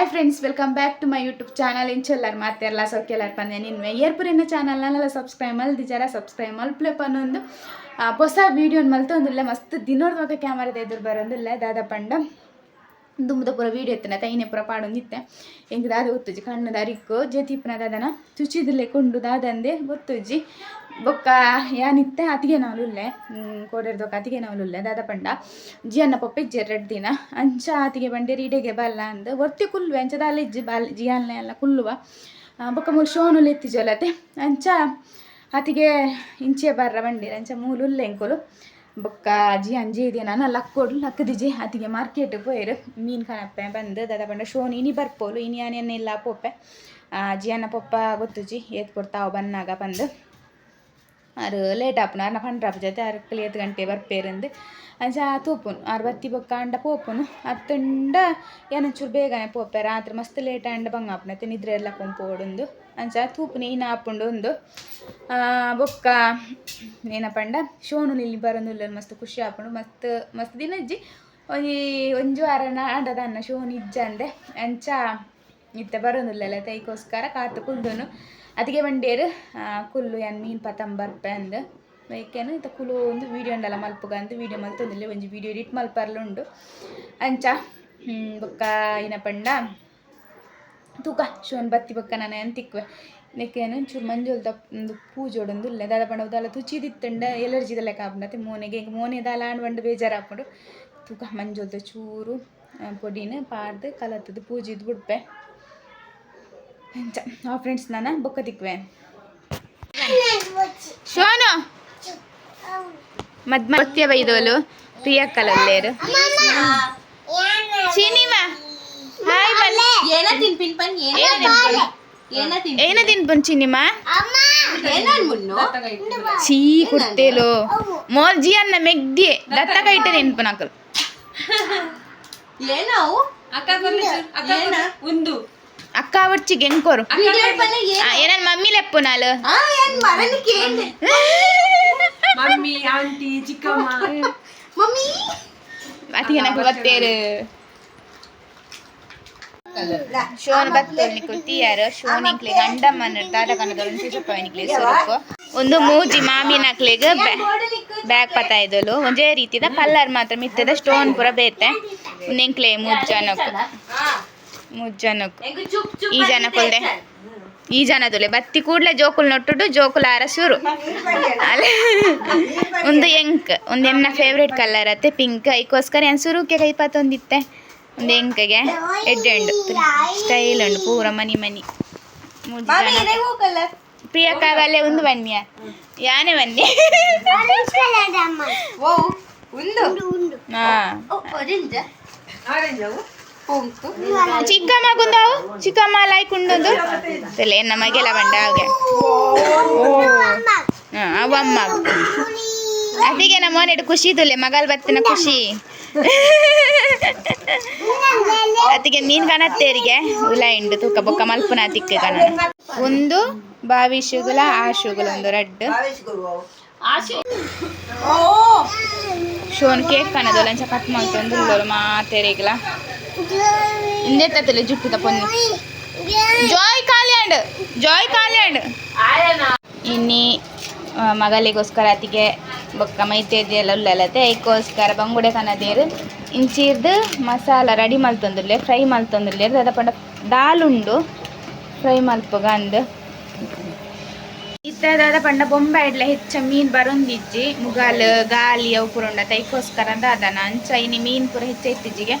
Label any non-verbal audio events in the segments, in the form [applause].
Hi friends welcome back to my YouTube channel ಇಂಚೆಲ್ಲರ್ ಮತ್ತೆ ಎಲ್ಲ ಸೌಖ್ಯ ಎಲ್ಲಾರು ಪಂದೆ ನಿನ್ನೆ ಏರ್ಪುರಿನ ಚಾನಲ್ನೆಲ್ಲ ಸಬ್ಸ್ಕ್ರೈಬ್ ಮಲ್ದಿ ಜರ ಸಬ್ಸ್ಕ್ರೈಬ್ ಮಲ್ಪ್ಲೆ ಪನ್ನೊಂದು ಆ, ಹೊಸ ವೀಡಿಯೋನ ಮಲ್ತೊಂದಿಲ್ಲ ಮಸ್ತ್ ದಿನೋರ್ದಾಗ ಕ್ಯಾಮರಾದ ಎದುರು ಬರೋಂದಿಲ್ಲ ದಾದ ಪಂಡ ದುಂಬದ ಪೂರ ವೀಡಿಯೋ ಎತ್ತನ ತೈನೆ ಪೂರ ಪಾಡೊಂದಿತ್ತೆ ಹೆಂಗೆ ದಾದ ಗೊತ್ತುಜಿ ಕಣ್ಣು ದಾರಿಕ್ಕು ಜತಿಪ್ಪನ ದಾದನ ತುಚಿದಿಲ್ಲೆ ಕೊಂಡು ದಾದಂದೆ ಗೊತ್ತುಜಿ ಬೊಕ್ಕ ಯಾನಿತ್ತೆ ಅತಿಗೆ ನಾವಲುಲ್ಲೆ ಕೋಡೆರ್ದೊಕ್ಕ ಅತಿಗೆ ನಾವಲುಲ್ಲೆ ದಾದ ಪಂಡ. ಜಿಯನ್ನ ಪೊಪ್ಪೆ ಜೆರ್ರೆಡ್ ದಿನ. ಅಂಚ ಆತಿಗೆ ಬಂಡೆ ರೀಡೆಗೆ ಬಲ್ಲ ಅಂದ್ ಒರ್ತಿ ಕುಲ್ವೆ ಅಂಚದ ಅಲ್ಲಿ ಜಿ ಬಾಲ್ ಜಿಯಾಲ್ನೆ ಎಲ್ಲ ಕುಲ್ಲುವ ಬೊಕ್ಕ ಮೂರು ಶೋನುಲ್ ಎತ್ತಿಜೊಲತೆ ಅಂಚ ಆತಿಗೆ ಇಂಚೆ ಬರ್ರ ಬಂಡಿ ಅಂಚ ಮೂಲು ಎಂಕುಲು ಬೊಕ್ಕ ಅಜ್ಜಿ ಅಂಜಿ ಇದೆ ನಾನು ಲಕ್ಕೋಡು ಲಕ್ಕದಿಜಿ ಅತಿಗೆ ಮಾರ್ಕೆಟ್ ಪೋಯರು. ಮೀನು ಕಣಪ್ಪೆ ಬಂದು, ದಾದ ಬಂಡ ಶೋನ್ ಇನಿ ಬರ್ಪೋಲು, ಇನಿ ಆನೆಯನ್ನೆಲ್ಲ ಪೋಪೆ. ಅಜ್ಜಿ ಅನ್ನ ಪೊಪ್ಪ ಗೊತ್ತುಜಿ ಏತ್ ಕೊಡ್ತಾವ ಬನ್ನಾಗ ಬಂದು. ಆರು ಲೇಟ್ ಆಪುನು ಅರ್ನ ಪಂಡ್ರಾಪ್ ಜೊತೆ ಆರು ಕ್ಲಿಯತ್ ಗಂಟೆ ಬರ್ಪೇರಂದು ಅಂಚ ತೂಪುನು ಆರು ಬತ್ತಿ ಬೊಕ್ಕ ಅಂಡ ಪೋಪುನು ಅತ್ತುಂಡ ಏನಂಚೂರು ಬೇಗನೆ ಪೋಪೆ ರಾತ್ರಿ ಮಸ್ತ್ ಲೇಟ್ ಅಂಡ ಬಂಗ ಆಪುನತ್ತೆ ನಿದ್ರೆ ಎಲ್ಲ ಪಂಪೋಡೊಂದು ಅಂಚ ತೂಪುನಿ ಇನ್ನ ಆಪುಂಡು ಒಂದು ಬೊಕ್ಕ ಏನಪ್ಪಂಡ ಶೋನು ಇಲ್ಲಿ ಬರೋದಿಲ್ಲ ಮಸ್ತ್ ಖುಷಿ ಆಪುಂಡು ಮಸ್ತ್ ಮಸ್ತ್ ದಿನಜ್ಜಿ ಒಂಜಿ ಒಂಜು ವಾರನ ಅಂಡದ ಅನ್ನ ಶೋನ್ ಇಜ್ಜಂದೆ ಅಂಚ ಇತ್ತೆ ಬರೋದಿಲ್ಲ ತೈಕೋಸ್ಕರ ಕಾತು ಕುಲ್ದನು ಅದಕ್ಕೆ ಬಂಡೇರು ಕುಲ್ಲು ಎನ್ മീൻ ಪತಂ ಬರ್ಪೆ ಅಂದ್ ಬೈಕೇನು കുലു ಒಂದು ವೀಡಿಯೋ ಉಂಡಲ್ಲ ಮಲ್ಪುಗ ಅಂತ ವೀಡಿಯೋ ಮಲ್ತೊಂದಿಲ್ಲ, ಒಂಜಿ ವೀಡಿಯೋ ಎಡಿಟ್ ಮಲ್ಪರ್ಲುಂಡು. ಅಂಚ ಬೊಕ್ಕ ಪಂಡ, ತೂಕ, ಶೋನ್ ಬತ್ತಿ ಬೊಕ್ಕ ನಾನು ತಿಕ್ವೆ. ನೆಕ್ಕೇನು ಚೂರು ಮಂಜೋಲ್ ದಪ್, ಒಂದು ಪೂಜೋಡೊಂದು ಇಲ್ಲ ದಾದ ಪಂಡ ಉದಾಲ ತುಚಿದಿತ್ತಂಡ ಎಲರ್ಜಿದ ಕಾಪುಂಡತೆ. ಮೋನೆಗೆ ಹಿಂಗೆ, ಮೋನೆ ದಾಲ ಆಂಡ್ ಬೇಜಾರು ಹಾಕೊಂಡು ತೂಕ ಮಂಜುಲ್ದ ಚೂರು ಪೊಡಿನ ಪಾಡ್ದು ಕಲತ್ತದು ಪೂಜಿದ್ ಬಿಡ್ಪೆ. ಆ ಫ್ರೆಂಡ್ಸ್ ನಾನು ಬೊಕ್ಕ ತಿಕ್ವೆ ಶೋನು ಮದ್ ಮತ್ಯ ಬೈದೋಲು ಪ್ರಿಯಕ್ಕಲಲ್ಲೇರು ಸಿನಿಮಾ ಹಾಯ್ ಬನ್ನಿ ಏನ ತಿನ್ಪಿನ್ ಪನ್ ಏನ ಏನ ತಿನ್ ಏನ ತಿನ್ಪುನ್ ಚಿನಿಮಾ ಏನ ಮುನ್ನು ಚೀ ಕುಟ್ಟೇಲು ಮೋರ್ಜಿ ಅನ್ನ ಮೆಗ್ದಿ ದತ್ತ ಕೈಟ ತಿನ್ಪು ನಕಲು ಏನವು ಏನ ಒಂದು ಅಕ್ಕ ಅವರ್ಚಿ ಗೆಂಕೋರು ವಿಡಿಯೋ ಪನ್ನ ಏನ ಏನನ್ ಮಮ್ಮಿ ಲೆಪ್ಪು ನಾಲು ಮಮ್ಮಿ ಆಂಟಿ ಚಿಕ್ಕಮ್ಮ. ಮಮ್ಮಿ. ಬತ್ತೇರು ಶೋನ್ ಗಂಡಮ್ಮನ ದಾದ ಸ್ವರೂಪ ಒಂದು ಮೂಜಿ ಮಾಮಿನ ಅಕ್ಲೆಗ್ ಬ್ಯಾಗ್ ಪತ ಇದಲು ಒಂದೇ ರೀತಿದ ಕಲ್ಲರ್ ಮಾತ್ರ ಮಿತ್ತದ ಸ್ಟೋನ್ ಪೂರ ಬೇತೆ. ಹೆಂಗ ಚುಪ್ ಈ ಜನಕುಲ್ದೆ. ಈ ಜನದುಲೆ ಬತ್ತಿ ಕೂಡ್ಲೆ ಜೋಕುಲ್ ನೊಟ್ಟುಡು ಜೋಕುಲ್ ಆರ ಶುರು ಅಲ್ಲ ಒಂದು ಎಂಕ್ ಒಂದು ಎನ್ನ ಫೇವ್ರೇಟ್ ಕಲರ್ ಅತ್ತೆ ಪಿಂಕ್ ಐಕೋಸ್ಕರ ಎನ್ ಸುರುಕೆ ಕೈ ಒಂದಿತ್ತೆ ಒಂದು ಎಂಕಗೆ. ಎಡ್ಡೆಂಡು ಸ್ಟೈಲ್ ಉಂಡು ಪೂರ ಮನಿ ಮನಿ. ಏನೇ ಪ್ರಿಯಕ್ಕಾಗಲ್ಲೇ ಒಂದು ಬನ್ನಿಯ ಯಾನೆ ಬನ್ನಿ. ಓ ಉಂದು. ಹಾ. ಪೋಂಕು ಚಿಕ್ಕಮ್ಮ ಕುಂದವು ಚಿಕ್ಕಮ್ಮ ಲೈಕ್ ಕುಂಡೊಂದು ತಲೆ ಎನ್ನ ಮಗೆಲ ಬಂಡ ಹಾಗೆ. ಅವಮ್ಮ ಅವ ಅಮ್ಮ. ಅದಿಗೆ ನಮ್ಮ ಮನೆ ಖುಷಿ ತುಲೆ ಮಗಲ್ ಬತ್ತಿನ ಖುಷಿ. ಅತಿಗೆ ಮೀನ್ ಕಾಣತ್ತೇರಿಗೆ ಉಲ ಇಂಡು ತೂಕ ಬೊಕ್ಕ ಮಲ್ಪುನ ತಿಕ್ಕ ಕಾಣ ಒಂದು ಬಾವಿ ಶುಗುಲ ಆ ಶುಗುಲ ಒಂದು ರಡ್ಡು. ಓ! ಶೋನ್ ಕೇಕ್ ಕಣದೊಲ ಅಂಚ ಕಟ್ ಮಾಡ್ತಂದ್ರೆ ಉಳ್ಳೋಲು ಮಾತೇರಿಗ್ಲ ಹಿಂದೆ ತತ್ತಲೆ ಜುಟ್ಟಿದ ಪೊನ್ನಿ. ಜಾಯ್ ಕಾಲ್ಯಾಂಡ್ ಜಾಯ್ ಕಾಲ್ಯಾಂಡ್ ಇನ್ನಿ ಮಗಲಿಗೋಸ್ಕರ ಅತಿಗೆ ಬೊಕ್ಕ ಮೈತೇದಿ ಎಲ್ಲ ಉಳ್ಳಲತೆ ಐಕೋಸ್ಕರ ಬಂಗುಡೆ ಕನದೇರು ಇಂಚಿರ್ದು ಮಸಾಲ ರೆಡಿ ಮಲ್ತೊಂದುಲ್ಲೆ ಫ್ರೈ ಮಲ್ತೊಂದುಲ್ಲೆ ದಾದ ಪಂಡ, ದಾಲ್ ಉಂಡು ಫ್ರೈ ಮಲ್ಪುಗ ಅಂದು. ಇತ್ತದಾದ ಪಂಡ ಬೊಂಬೆ ಐಡ್ಲ ಹೆಚ್ಚ ಮೀನ್ ಬರೊಂದಿಜ್ಜಿ ಮುಗಾಲ್ ಗಾಲಿ ಅವು ಪುರ ತೈಕೋಸ್ಕರ ಐಕೋಸ್ಕರ ದಾದನ ಅಂಚ ಇನಿ ಮೀನ್ ಪುರ ಹೆಚ್ಚ ಇತ್ತಿಜ್ಜಿಗೆ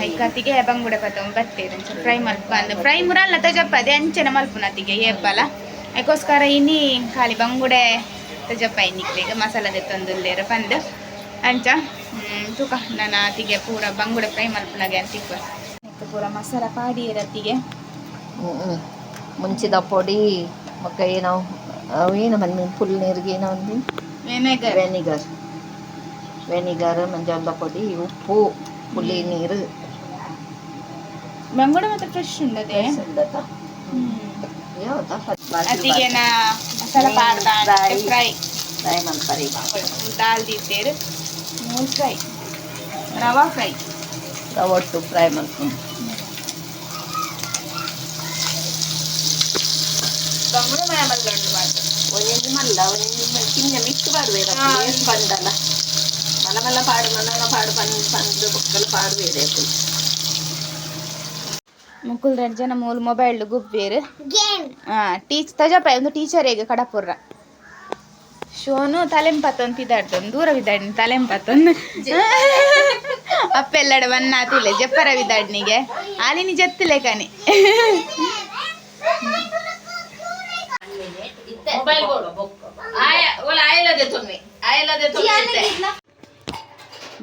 ಹೈಕತಿಗೆ ಬಂಗುಡ ಬತ್ತೇರು ಅಂಚ ಫ್ರೈ ಮಲ್ಪ. ಅಂದ್ ಫ್ರೈ ಮುರಲ್ಲ ತಜಪ್ಪದೆ, ಅಂಚೆನ ಮಲ್ಪುನತಿಗೆ ಏಪಲ ಅದಕ್ಕೋಸ್ಕರ ಇನ್ನಿ ಖಾಲಿ ಬಂಗುಡೆ ತಜಪ್ಪ ಇನ್ನಿಕ್ಲಿಗೆ ಮಸಾಲದ ತಂದುಲ್ಲೇರು ಬಂದು ಅಂಚ ತೂಕ. ನನ್ನ ಅತಿಗೆ ಪೂರ ಬಂಗುಡೆ ಫ್ರೈ ಮಲ್ಪನಾಗೆ ಅಂತಿಕ್ಕ ಪೂರ ಮಸಾಲ ಪಾಡಿ ಇರತ್ತಿಗೆ ಮುಂಚಿದ ಪೊಡಿ ಮಕ್ಕ ಏನೋ ಅವು ಏನು ಬಂದು ಫುಲ್ ನೀರಿಗೆ ಏನೋ ಒಂದು ವಿನೆಗರ್ ವೆನಿಗರ್ ವೆನಿಗರ್ ಮಂಜಾಲ ಪೊಡಿ ಉಪ್ಪು ಪುಳಿ ನೀರು ಬಂಗುಡೆ ಮಾತ್ರ ಫ್ರೆಶ್ ಉಂಡದೆ ಅತಿಗೆ ನಾ ಮಸಾಲ ಪಾಡ್ದ ಫ್ರೈ ಫ್ರೈ ಮಾಡ್ತಾರೆ ದಾಲ್ ದಿದ್ದೇರು ಮೂಲ್ ಫ್ರೈ ರವಾ ಫ್ರೈ ಒಟ್ಟು ಫ್ರೈ ಮಾಡ್ಕೊಂಡು ಬಂಗುಡು ಮಯ ಮಲ್ಲೊಂಡು ಮಾಡ್ತಾರೆ ಒಂದೊಂದು ಮಲ್ಲ ಒಂದೊಂದು ಕಿನ್ನ ಮಿಕ್ಸ್ ಪಾಡುವೇರ ಏನು ಬಂದಲ್ಲ. ಮಲ ಮಲ್ಲ ಪಾಡು ಮಲ್ಲ ಪಾಡು ಪಂದ್ ಪಂದು ಬೊಕ್ಕಲು ಪಾಡುವೇರೆ ಮುಕುಲ್ ಜನ ಮೂಲು ಮೊಬೈಲ್ ಗುಬ್ಬೇರು ಹಾ ಟೀಚ್ ತಜಪ ಒಂದು ಟೀಚರ್ ಈಗ ಕಡಪುರ ಶೋನು ತಲೆಂಪತ್ತೊಂದು ಪಿದಾಡ್ತೊಂದು ದೂರ ಬಿದ್ದಾಡ್ನಿ ತಲೆಂಪತ್ತೊಂದು. ಅಪ್ಪೆಲ್ಲಡ ಬನ್ನಾತಿಲ್ಲ ಜಪ್ಪರ ಬಿದ್ದಾಡ್ನಿಗೆ ಆಲಿನಿ ಜತ್ತಲೇ ಕನಿ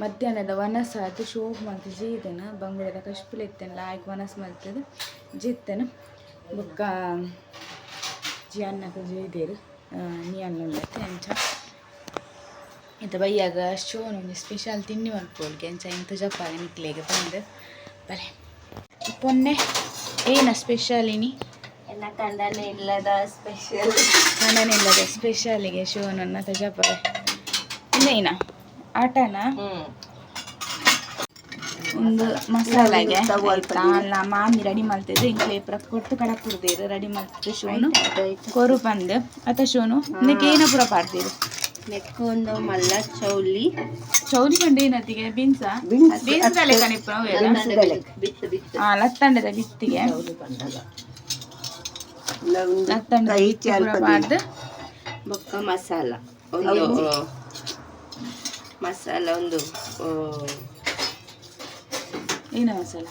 ಮಧ್ಯಾಹ್ನದ ವನಸ್ ಅದು ಶೋಕ್ ಮತ್ತು ಜೀತನ ಬಂಗುಳದ ಕಶ್ಪಿಲ್ ಇತ್ತೇನಲ್ಲ ಆಯ್ಕೆ ವನಸ್ ಮಲ್ತದ ಜೀತನ ಬೊಕ್ಕ ಜಿ ಅನ್ನಕ್ಕೆ ಜೀದೇರು ನೀ ಅನ್ನ ಎಂಚ. ಅಂಚ ಇಂತ ಬೈಯಾಗ ಶೋನ್ ಒಂದು ಸ್ಪೆಷಲ್ ತಿಂಡಿ ಮಾಡ್ಕೊಳ್ಗೆ ಎಂಚ. ಇಂಥ ಜಪ್ಪಾಗ ನಿಕ್ಲೇಗೆ ಬಂದು. ಬಲೆ. ಪೊನ್ನೆ ಏನ ಸ್ಪೆಷಲ್ ಇನಿ? ಎಲ್ಲ ಕಂಡನೆ ಇಲ್ಲದ ಸ್ಪೆಷಲ್ ಕಣ್ಣನಿಲ್ಲದ ಸ್ಪೆಷಲಿಗೆ ಶೋನನ್ನ ತಜಪ್ಪ ಇನ್ನೇನ ಆಟನಾ? ಒಂದು ಮಸಾಲೆಗೆ ಅಲ್ಲ ಮಾಮಿ ರೆಡಿ ಮಾಡ್ತಿದ್ದು ಇಂಗ್ಲೇ ಪುರ ಕೊಟ್ಟು ಕಡ ಪುರ್ದೇರು ರೆಡಿ ಮಾಡ್ತಿದ್ದು ಶೂನು ಕೊರು ಬಂದು. ಅತ ಶೋನು ಇದಕ್ಕೆ ಏನ ಪುರ ಪಾಡ್ತೀರು ನೆಕ್ಕೊಂದು ಮಲ್ಲ ಚೌಲಿ ಚೌಲಿ ಕಂಡು ಏನತ್ತಿಗೆ? ಬೀನ್ಸ ಬೀನ್ಸ್ ಬಿತ್ತು ಹಾ ಲತ್ತಂಡದ ಬಿತ್ತಿಗೆ. ಬೊಕ್ಕ ಮಸಾಲ. ಒಂದು ಮಸಾಲ ಒಂದು ಏನ ಮಸಾಲ?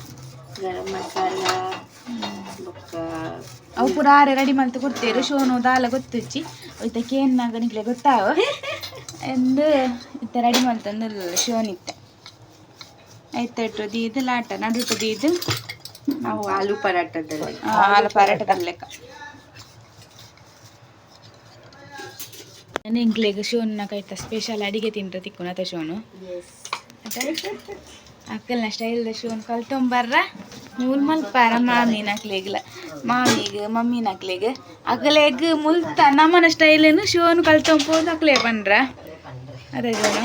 ಗರಂ ಮಸಾಲ ಬೊಕ್ಕ ಅವು ಪುರ ಆರೆ ರೆಡಿ ಮಾಡ್ತು ಕೊಡ್ತೇರು ಶೋನು ದಾಲ ಗೊತ್ತುಚ್ಚಿ. ಇದಕ್ಕೆ ಏನಾಗ ನಿಕ್ಲೆ ಗೊತ್ತಾವ? ಎಂದು ಇತ್ತ ರೆಡಿ ಮಲ್ತಂದು ಶೋನ್ ಇತ್ತ. ಆಯ್ತು ದೀದು ಲಾಟ ನಡುಟು ದೀದು. ನಾವು ಆಲೂ ಪರಾಟದಲ್ಲಿ ಆಲೂ ಪರಾಟ ಲೆಕ್ಕ. ಇಂಕ್ಲೆಗ್ ಶೋನ್ನ ಕೈತ ಸ್ಪೆಷಲ್ ಅಡಿಗೆ ತಿಂಡ್ರೆ ತಿಕ್ಕುನತ ಶೋನು? ಅಕ್ಕಲ್ನ ಸ್ಟೈಲ್ದ ಶೋನ್ ಕಲ್ತೊಂಬರ್ರ ಮೂಲ್ ಮಲ್ಪಾರ ಮಾಮಿನ ಅಕ್ಲೆಗ್ಲ. ಮಾಮಿಗ್ ಮಮ್ಮಿನ ನಕ್ಲೆಗ್ ಅಕ್ಕಲೆಗ್ ಮುಲ್ತ ನಮ್ಮನ ಏನು? ಶೋನ್ ಕಲ್ತೊಂಬೋದು ಅಕ್ಲೆ ಬಂದ್ರ? ಅದೇ ಶೋನು.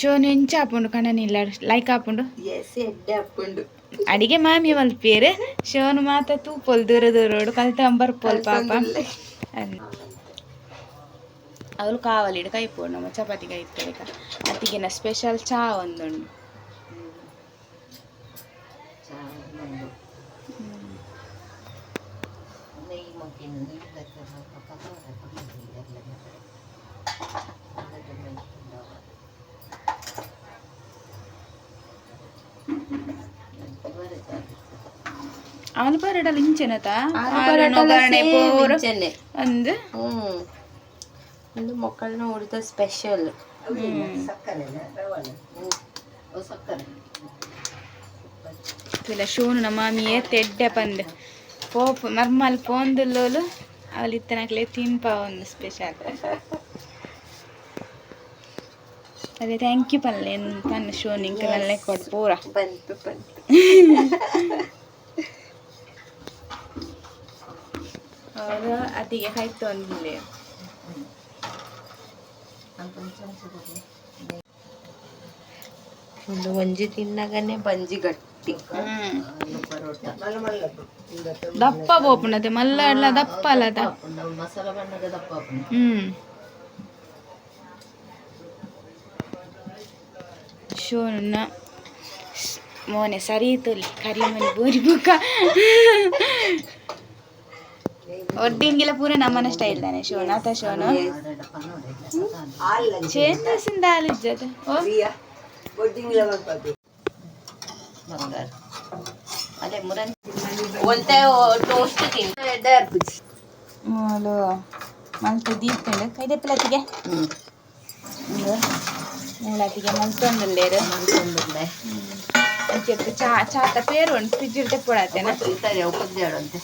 ಶೋನ್ ಎಂಚ ಹಾಪುಂಡು ಕಣ್ಣನಿಲ್ಲ ಲೈಕ್ ಎಸ್ ಎಡ್ಡೆ ಅಡಿಗೆ ಮಾಮಿ ಒಂದು ಪೇರೆ ಶಿವನ್ ಮಾತ ತೂಪೊಲ್ ದೂರ ದೂರೋಡು ಕಲ್ತಂಬರ್ ಪೊಲ್ ಪಾಪ. ಅವಳು ಕಾವಲಿಡು ಕೈ ಪೋಡು ನಮ್ಮ ಚಪಾತಿ ಕೈ ಇತ್ತೇಕ ಅತ್ತಿಗೆನ ಸ್ಪೆಷಲ್ ಚಾ ಒಂದುಂಡು ಚೆನ್ನೆ ಒಂದು ಹ್ಮ್. ಒಂದು ಮಕ್ಕಳನ್ನ ಉಳಿದ ಸ್ಪೆಷಲ್ ಇಲ್ಲ ಶೋನು ನಮ್ಮ ಮಾಮಿಯೇ ತೆಡ್ಡೆ ಪಂದ್. ಪೋಪು ನರ್ಮಲ್ ಪೋಂದುಲ್ಲೋಲು ಅವಳು ಇತ್ತನಕ್ಲೆ ತಿನ್ಪ ಒಂದು ಸ್ಪೆಷಲ್ ಅದೇ ಥ್ಯಾಂಕ್ ಯು ಪಲ್ಲೆ ತನ್ನ ಶೂನ್ ಇಂಕ ನಲ್ಲೇ ಕೊಡು ಪೂರ. ಬಂತು ಬಂತು. [laughs] ಅತಿಗೆ ಕಾಯ್ತು ಅಂದಿಲ್ಲ ಒಂದು ಒಂಜಿ ತಿನ್ನಗನೆ ಬಂಜಿ ಗಟ್ಟಿ ಹ್ಮ್ ದಪ್ಪ ಬೋಪುಣತೆ ಮಲ್ಲ ಎಲ್ಲ ದಪ್ಪ ಅಲ್ಲದ ಮಸಾಲ ಬಣ್ಣದ ದಪ್ಪ ಹ್ಮ್ ಶೋನ ಮೋನೆ ಸರಿ ತುಲಿ ಕರಿಮನಿ ಬೂರಿ ಬುಕ್ಕ ಒಡ್ಡಿಂಗಿಲ್ಲ ಪೂರ ನಮ್ಮನ ಸ್ಟೈಲ್ ತಾನೆ ಶೋನ ಆತ ಶೋನು ಚೇಂಜಸ್ ಆಲಿಜ್ಜದ ಅದೇ ಮುರನ್ ಒಂತೆ ಟೋಸ್ಟ್ ಮೂಲು ಮಲ್ತ ದೀಪಂಡು ಕೈದೆ ಪ್ಲತ್ತಿಗೆ ಹ್ಮ್. ಮೂಳತಿಗೆ ಮಲ್ತೊಂದುಲ್ಲೇರು ಚಾ ಚಾತ ಪೇರು ಉಂಟು ಫ್ರಿಜ್ ಇಡ್ತೆ ಪೊಡಾತೆನ ಇರ್ತಾರೆ ಒಪ್ಪದ್ದಾಡಂತೆ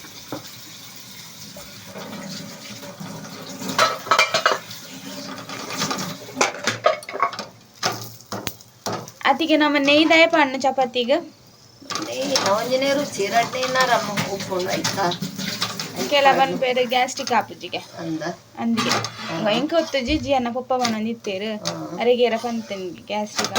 ಅತಿಗೆ ನಮ್ಮ ನೆಯ್ದಾಯ ಪಣ್ಣು ಚಪಾತಿಗೆ ಒಂಜನೇ ರುಚಿ ರಡ್ಡೆ ರಮ್ಮ ಉಪ್ಪುಂಡು ಆಯ್ತಾ? ಕೆಲ ಬೇರೆ ಗ್ಯಾಸ್ಟ್ರಿಕ್ ಆಪುಜಿಗೆ ಅಂದ? ಅಂದಿಗೆ. ಎಂಕ ಹೊತ್ತು ಜಿಜಿ ಅನ್ನ ಪಪ್ಪ ಬಂದು ಇತ್ತೇರು ಅರಿಗೇರ ಗ್ಯಾಸ್ಟಿಕ್ ಗ್ಯಾಸ್ಟ್ರಿಕ್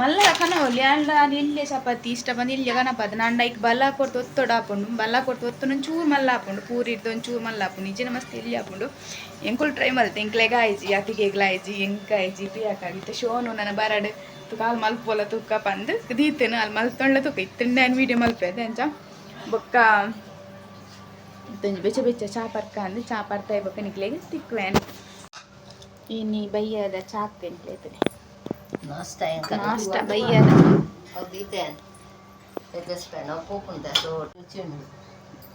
ಮಲ್ಲ ಕನವಲ್ಲಿ ಅಂಡ ಅದು ಇಲ್ಲೇ ಚಪಾತಿ ಇಷ್ಟ, ಬಂದು ಇಲ್ಲೇ ಕನಪದ ಅಂಡ ಐಕ್ ಬಲ್ಲ ಕೊಡ್ತು, ಒತ್ತೊಡು ಹಾಕೊಂಡು, ಬಲ್ಲ ಕೊಡ್ತು ಒತ್ತೊಂದು ಒಂಚೂರು ಮಲ್ಲ ಹಾಕೊಂಡು, ಪೂರಿ ಇದ್ದು ಒಂಚೂರು ಮಲ್ಲ ఆపండు ನಿಜನ ಮಸ್ತ್ ಎಲ್ಲಿ ಹಾಕೊಂಡು ಎಂಕುಲ್ ಟ್ರೈ ಮಲ್ತೆ ಎಂಕ್ಲೆಗ ಆಯ್ಜಿ ಅತಿಗೆ ಆಯ್ಜಿ ಎಂಕ ಆಯ್ಜಿ ಪಿಯಾಕಾಗಿತ್ತು ಶೋನು ನನ್ನ ಬರಡ್ ಕಾಲು ಮಲ್ಪೋಲ ತುಕ್ಕ ಪಂದು, ದೀತೇನು ಅಲ್ಲಿ ಮಲ್ತೊಳ್ಳ ತುಕ್ಕ ಇತ್ತಂಡ ವಿಡಿಯೋ ಮಲ್ಪೆ ಅಂಚ, ಬೊಕ್ಕ ಬೆಚ್ಚ ಬೆಚ್ಚ ಚಾ ಪರ್ಕ ಅಂದ್ರೆ ಚಾ ಪರ್ತ ಬೊಕ್ಕ ನಿಕ್ಲೆಗೆ ಈ ನೀ ಬೈಯದ નાસ્તા એમ નાસ્તા ભૈયા દીતે ಎದಸ್ಪೇನ ಪೂಕುಂದ ರುಚಿ ಉಂಡು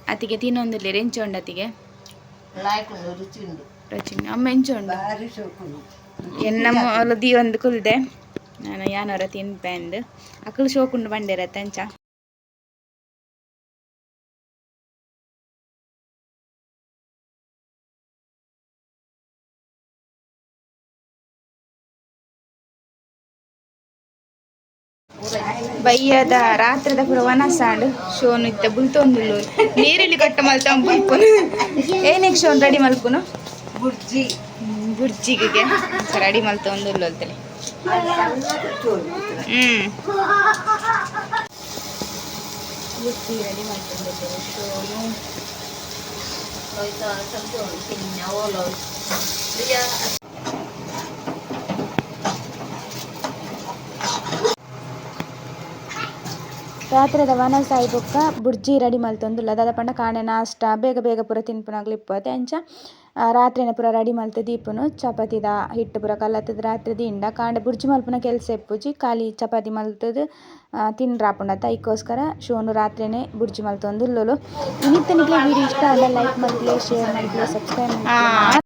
ಅತಿಗೆ ತಿನ್ನೊಂದಿಲ್ಲ ಎಂಚೋಂಡು ಅತಿಗೆ ಲಾಯ್ಕೊಂಡು ರುಚಿ ಉಂಡು ರುಚಿ ಉಂಡು ಅಮ್ಮ ಎಂಚೋಂಡು ಭಾರಿ ಶೋಕುಂಡು ಎನ್ನಮ್ಮ ಒಲದಿ ಒಂದು ಕುಲ್ದೆ. ನಾನು ಯಾನೋರ ತಿನ್ಪೆ ಅಂದು ಅಕ್ಕಳು ಶೋಕುಂಡು ಬಂಡೆರ ತಂಚ ಬಯ್ಯದ ರಾತ್ರದ ಪುರವನ ಸಾಂಡ್. ಶೋನ್ ಇತ್ತ ಬುಲ್ತೊಂದು ನೀರಲ್ಲಿ ಕಟ್ಟ ಮಲ್ತ ಬುಲ್ಪುನು. ಏನಿಗೆ ಶೋನ್ ರೆಡಿ ಮಲ್ಕುನು ಬುರ್ಜಿ. ಬುರ್ಜಿಗೆ ರೆಡಿ ಮಲ್ತ ಒಂದು ಅಲ್ತಲೆ ಹ್ಮ್. ರೆಡಿ ಹೋಯ್ತಾ ಸ್ವಲ್ಪ ತಿನ್ನ ಓಲೋ ರಾತ್ರಿದ ವನಸಾಯಿ ಬೊಕ್ಕ, ಬುರ್ಜಿ ರೆಡಿ ಮಲ್ತೊಂದುಲ್ಲ ದಾದ ಪಂಡ ಕಾಣೆ ನಾಷ್ಟ, ಬೇಗ ಬೇಗ ಪೂರ ತಿನ್ಪುನಾಗ್ಲಿ ಇಪ್ಪತ್ತೆ ಅಂಚ ರಾತ್ರಿನ ಪೂರ ರೆಡಿ ಮಲ್ತು ದೀಪನು ಚಪಾತಿದ ಹಿಟ್ಟು ಪೂರ ಕಲ್ಲತ್ತದ ರಾತ್ರಿ ದಿಂಡ. ಕಾಂಡ ಬುರ್ಜಿ ಮಲ್ಪುನ ಕೆಲಸ ಎಪ್ಪುಜಿ, ಖಾಲಿ ಚಪಾತಿ ಮಲ್ತದು ತಿನ್ರಾಪುಂಡತ್ತ ಇಕ್ಕೋಸ್ಕರ ಶೋನು ರಾತ್ರಿನೇ ಬುರ್ಜಿ ಮಲ್ತೊಂದುಲ್ಲಲು ಇನ್ನಿತ್ತನಿಗೆ ವೀಡಿಯೋ ಇಷ್ಟ ಆದ ಲೈಕ್ ಮಾಡ್ತೀವಿ ಶೇರ್ ಮಾಡ್ತೀವಿ ಸಬ್ಸ್ಕ್ರೈಬ್ ಮಾಡಿ